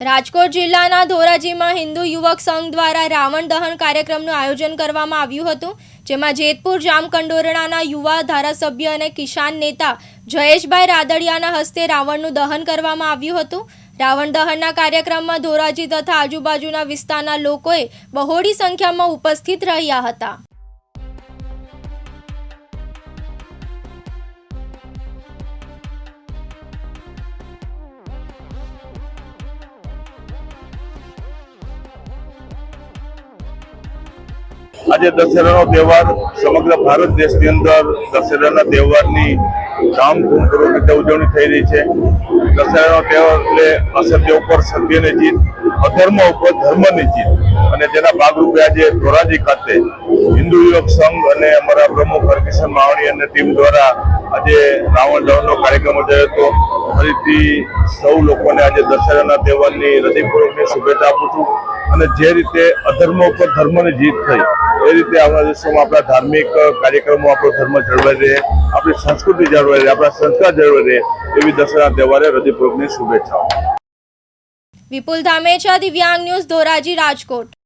રાજકોટ જિલ્લાના ધોરાજીમાં હિન્દુ યુવક સંઘ દ્વારા રાવણ દહન કાર્યક્રમનું આયોજન કરવામાં આવ્યું હતું, જેમાં જેતપુર જામકંડોરણાના યુવા ધારાસભ્ય અને કિસાન નેતા જયેશભાઈ રાદડિયાના હસ્તે રાવણનું દહન કરવામાં આવ્યું હતું. રાવણ દહનના કાર્યક્રમમાં ધોરાજી તથા આજુબાજુના વિસ્તારના લોકોએ બહોળી સંખ્યામાં ઉપસ્થિત રહ્યા હતા. આજે દશેરાનો તહેવાર સમગ્ર ભારત દેશની અંદર દશેરાના તહેવારની ધામધૂમપૂર્વક રીતે ઉજવણી થઈ રહી છે. દશેરાનો તહેવાર એટલે અસત્ય ઉપર સત્યની જીત, અધર્મ ઉપર ધર્મની જીત. અને તેના ભાગરૂપે આજે ધોરાજી ખાતે હિન્દુ યુવક સંઘ અને અમારા પ્રમુખ હરકિશન માવણી અને ટીમ દ્વારા આજે રાવણ દહનનો કાર્યક્રમ યોજાયો હતો. ફરીથી સૌ લોકોને આજે દશેરાના તહેવારની હૃદયપૂર્વકની શુભેચ્છા આપું છું. અને જે રીતે અધર્મ ઉપર ધર્મની જીત થઈ એ રીતે આવનારા દિવસોમાં આપણા ધાર્મિક કાર્યક્રમો, આપણો ધર્મ જળવાઈ રહે, આપણી સંસ્કૃતિ જળવાઈ રહે, આપણા સંસ્કાર જળવાઈ રહે એવી દશેરા તહેવારે હૃદયપૂર્વકની શુભેચ્છાઓ. વિપુલ ધામેચા, દિવ્યાંગ ન્યૂઝ ધોરાજી, રાજકોટ.